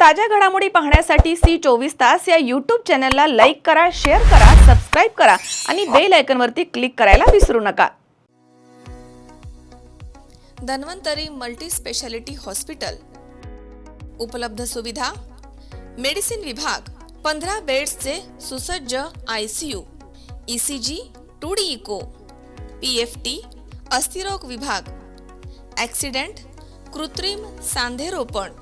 ताज्या घडामोडी पाहण्यासाठी सी चोवीस तास या यूट्यूब चॅनलला लाईक करा शेअर करा सबस्क्राईब करा आणि बेल आयकनवरती क्लिक करायला विसरू नका. धन्वंतरी मल्टी स्पेशालिटी हॉस्पिटल उपलब्ध सुविधा मेडिसिन विभाग पंधरा बेड्सचे सुसज्ज I C U E C G two D echo P F T अस्थिरोग विभाग. ॲक्सिडेंट कृत्रिम सांधेरोपण.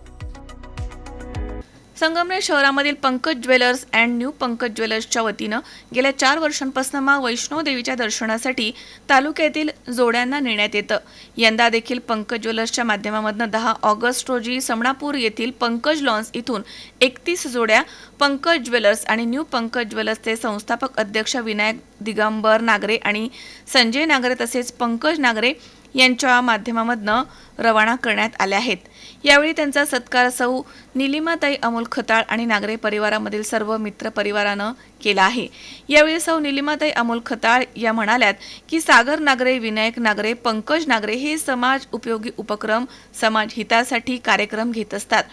संगमनेर शहरामधील Pankaj jewellers and new Pankaj ज्वेलर्सच्या वतीनं गेल्या चार वर्षांपासून मा वैष्णोदेवीच्या दर्शनासाठी तालुक्यातील जोड्यांना नेण्यात येतं. यंदा देखील पंकज ज्वेलर्सच्या माध्यमामधनं दहा ऑगस्ट रोजी समणापूर येथील पंकज लॉन्स इथून एकतीस जोड्या पंकज ज्वेलर्स आणि न्यू पंकज ज्वेलर्सचे संस्थापक अध्यक्ष विनायक दिगंबर नागरे आणि संजय नागरे तसेच पंकज नागरे यांच्या माध्यमामधनं रवाना करण्यात आल्या आहेत. यावेळी त्यांचा सत्कार सौ निलिमाताई अमोल खताळ आणि नागरे परिवारामधील सर्व मित्र परिवारानं केला आहे. यावेळी सौ निलिमाताई अमोल खताळ या म्हणाल्यात की सागर नागरे विनायक नागरे पंकज नागरे हे समाज उपयोगी उपक्रम समाज हितासाठी कार्यक्रम घेत असतात.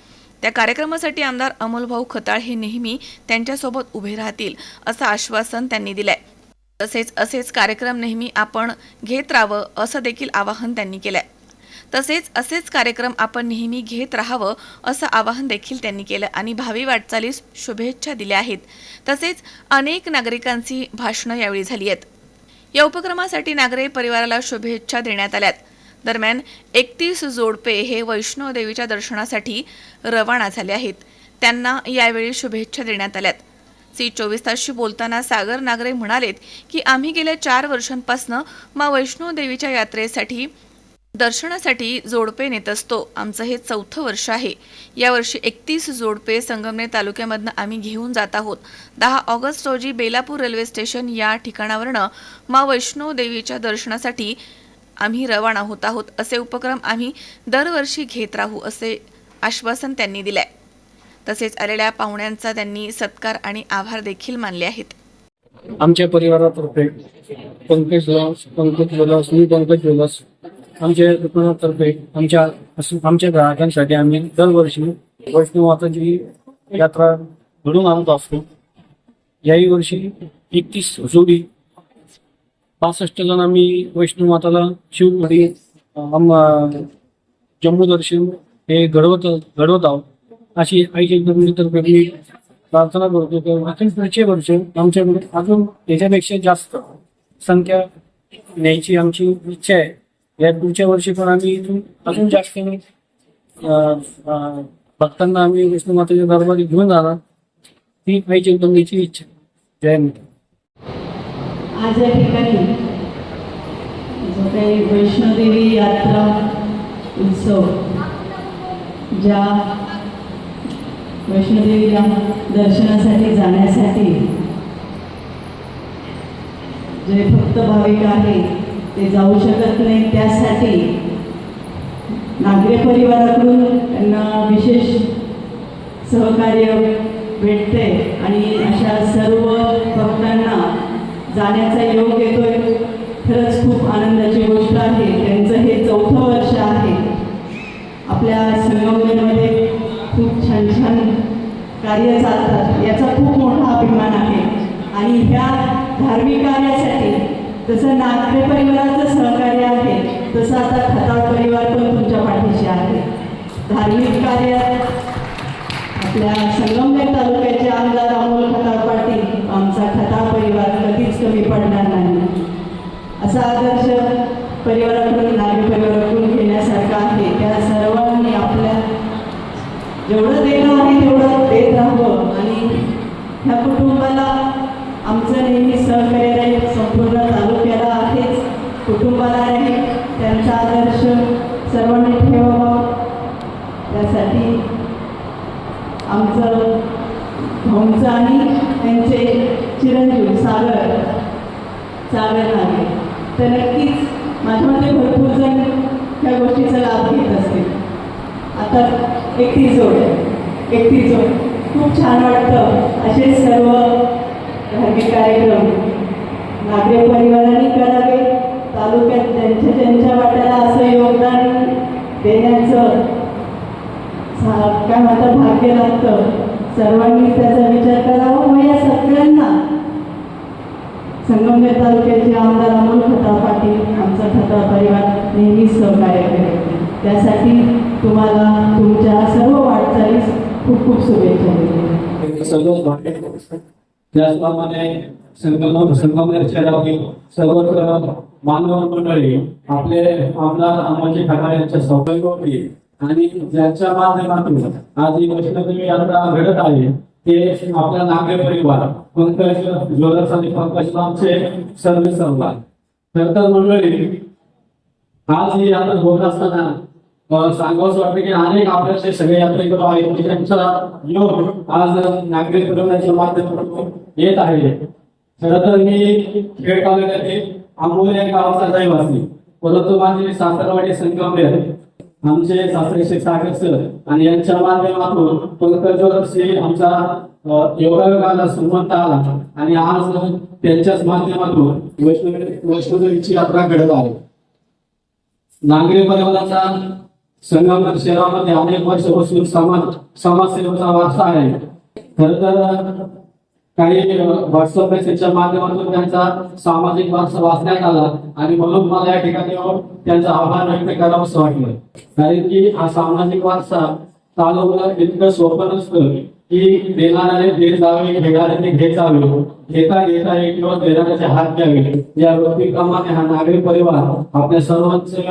त्या कार्यक्रमासाठी आमदार अमोल भाऊ खताळ हे नेहमी त्यांच्यासोबत उभे राहतील असं आश्वासन त्यांनी दिलं आहे तसेच असेच कार्यक्रम नेहमी आपण घेत राहावं असं देखील आवाहन त्यांनी केलंय. तसेच असेच कार्यक्रम आपण नेहमी घेत राहावं असं आवाहन देखील त्यांनी केलं आणि भावी वाटचालीस शुभेच्छा दिल्या आहेत. तसेच अनेक नागरिकांची भाषणं यावेळी झाली आहेत. या उपक्रमासाठी नागरे परिवाराला शुभेच्छा देण्यात आल्यात. दरम्यान एकतीस जोडपे हे वैष्णो देवीच्या दर्शनासाठी रवाना झाले आहेत. त्यांना यावेळी शुभेच्छा देण्यात आल्यात. सी चोवीस तासशी बोलताना सागर नागरे म्हणालेत की आम्ही गेल्या चार वर्षांपासनं मा वैष्णो देवीच्या यात्रेसाठी दर्शनासाठी जोडपे नेत असतो. आमचं हे चौथं वर्ष आहे. यावर्षी एकतीस जोडपे संगमनेर तालुक्यामधनं आम्ही घेऊन जात आहोत. दहा ऑगस्ट रोजी बेलापूर रेल्वे स्टेशन या ठिकाणावरनं मा वैष्णो देवीच्या दर्शनासाठी आम्ही रवाना होत आहोत. असे उपक्रम आम्ही दरवर्षी घेत राहू असे आश्वासन त्यांनी दिलंय. तसेच आलेल्या पाहुण्यांचा त्यांनी सत्कार आणि आभार देखील मानले आहेत. आमच्या परिवारातर्फे पंकज लॉस पंकज ज्वेलर्स मी पंकज ज्वेलर्स आमच्या दुकानातर्फे आमच्या आमच्या ग्राहकांसाठी आम्ही दरवर्षी वैष्णवमाताची यात्रा घडून आणत असतो. याही वर्षी एकतीस जोडी पासष्ट जण आम्ही वैष्णवमाताला शिवमध्ये जम्मू दर्शन हे घडवत घडवत आहोत. अशी आईच्या जमिनीतर्फे मी प्रार्थना करतो. किंवा अजून पुढचे वर्ष आमच्याकडे अजून याच्यापेक्षा जास्त संख्या न्यायची आमची इच्छा आहे. या पुढच्या वर्षी पण आम्ही इथून अजून जास्त भक्तांना आम्ही विष्णू मातेच्या दरबारी घेऊन जाणार. ही आईच्या जमिनीची इच्छा जय माता आज या ठिकाणी जो काही वैष्णोदेवी यात्रा उत्सव ज्या वैष्णोदेवीला दर्शनासाठी जाण्यासाठी. जे भक्त भाविक आहे ते जाऊ शकत नाही त्यासाठी. नागरे परिवाराकडून त्यांना विशेष सहकार्य भेटते आणि अशा सर्व भक्तांना जाण्याचा योग येतोय. खरंच खूप आनंदाची गोष्ट आहे. त्यांचं हे चौथं वर्ष आहे. आपल्या संगमनेरमध्ये खूप छान छान कार्य चालतात. याचा खूप मोठा अभिमान आहे. आणि ह्या धार्मिक कार्यासाठी जसं नागरे परिवाराचं सहकार्य आहे तसं आता खताळ परिवार पण तुमच्या पाठीशी आहे. धार्मिक कार्य आपल्या संगमनेर तालुक्यात नेहमी सहकार्य राहील संपूर्ण तालुक्याला आहेच. कुटुंबाला राहील त्यांचा आदर्श सर्वांनी ठेवावा. त्यासाठी आमचं भाऊंचं आणि त्यांचे चिरंजीव सागर सागर आहे. तर नक्कीच माझ्या मते भरपूर जण ह्या गोष्टीचा लाभ घेत असतील. आता एकटी जोड एकटी जोड. खूप छान वाटतं असे सर्व धार्मिक कार्यक्रम. नागरिक परिवारांनी करावे. तालुक्यात त्यांच्या त्यांच्या वाट्याला असं योगदान देण्याचं काय म्हणतात भाग्य लागतं. सर्वांनी त्याचा विचार करावा हो, मग या सगळ्यांना. संगमनेर तालुक्याचे आमदार अमोल खता पाटील आमचा खता परिवार नेहमीच सहकार्य करेल. त्यासाठी तुम्हाला तुमच्या सर्व वाटचालीस खूप खूप शुभेच्छा देते. भाग्य. त्याचप्रमाणे संगम संगमनेर शहरातील सर्वत्र मानव मंडळी आपले आमदार अमोलजी ठाकरे यांच्या सहभागी होती आणि ज्यांच्या माध्यमातून आज ही वैष्णोदेवी यात्रा घडत आहे ते आपला नागरे परिवार पंकज ज्वेलर्स आणि पंकज लांबचे सर्व सहभाग खर तर मंडळी आज ही यात्रा होत असताना अ, वाटतं की अनेक आपल्याचे सगळे यात्रेकरू आहेत त्यांचा योग आज नागरिक पुरवण्याच्या माध्यमातून येत आहे. खर तर मी खेड तालुक्यातील आंबोली या गावाचा रहिवासी. परंतु माझे सासरवाडी संगमनेर आमचे सासरे श्री सागर सर आणि यांच्या माध्यमातून पंकज आमचा योगायोगाला संबंध आला आणि आज त्यांच्याच माध्यमातून वैष्णव वैष्णोदेवीची यात्रा घडत आहे. नागरी परिवाराचा संगमनेर शहरामध्ये अनेक वर्षापासून समाज समाजसेवेचा वारसा आहे. खर तर काही व्हॉट्सअप मेसेजच्या माध्यमातून त्यांचा सामाजिक वारसा वाचण्यात आला आणि म्हणून मला या ठिकाणी त्यांचा आभार व्यक्त करावंसं वाटलं. कारण की हा सामाजिक वारसा चालवणं इतकं सोपं नसतं की देणाऱ्याने देत जावे घेणाऱ्याने घेत जावे घेता घेता एक दिवस देणाऱ्याचे हात द्यावे या व्यक्तिक्रमाने हा नागरिक परिवार आपल्या सर्वांचे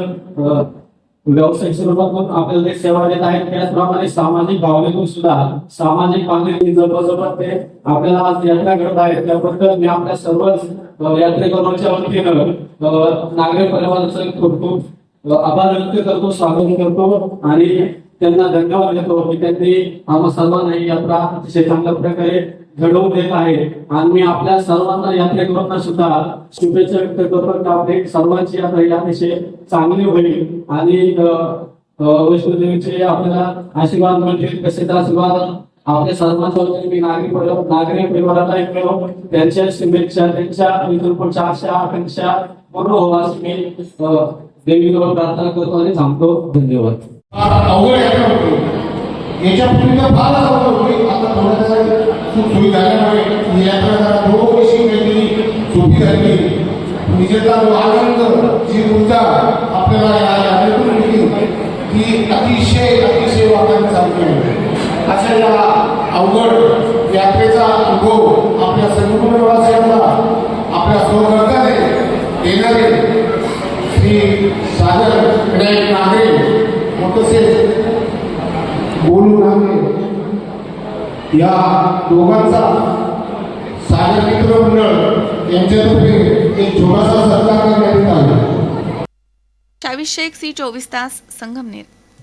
व्यावसायिक स्वरूपातून आपल्याला सेवा देत आहेत त्याचप्रमाणे सामाजिक भावनेतून सुद्धा सामाजिक बांधिलकी जवळजवळ ते आपल्याला आज यात्रा घडत आहेत. त्याबद्दल मी आपल्या सर्वच अ, यात्रेकरूंच्या वतीनं नागरिक परिवाराचं खूप खूप आभार व्यक्त करतो स्वागत करतो आणि त्यांना धन्यवाद देतो की त्यांनी आम्हा सर्वांना ही यात्रा अतिशय चांगल्या प्रकारे घडवून देत आहे आणि मी आपल्या सर्वांना यात्रेकरूंना सुद्धा शुभेच्छा व्यक्त करतो की आपली सर्वांची यात्रा ही अतिशय चांगली होईल. आणि वैष्णोदेवीचे आपल्याला आशीर्वाद मिळतील. तसेच आशीर्वाद आपल्या सर्वांच्या मी नागरिक नागरिक परिवाराला एक मिळवून त्यांच्या शुभेच्छा त्यांच्या इथून आशा आकांक्षा पूर्ण व्हावा अशी मी देवीजवळ प्रार्थना करतो आणि थांबतो. धन्यवाद. अवघड याच्यापूर्वी तर फार आवड होती. आता थोड्या सुख सुविधा झाल्यामुळे यात्रा जरा थोडीशी काहीतरी सोपी झाली. विजेता जो आनंद जी ऊर्जा आपल्याला या यात्रेतून मिळते ती अतिशय अतिशय वाटायला चालली आहे अशा या अवघड यात्रेचा अनुभव आपल्या संपूर्ण आपल्या सहकर्त्याने देणारे श्री सागर विनायक नागरे तसेच बोलू नागरे या दोघांचा सागर मित्र मंडळ यांच्यातर्फे एक छोटासा सत्कार करण्यात येत आहे. चावीस शेख सी चोवीस तास संगमनेर.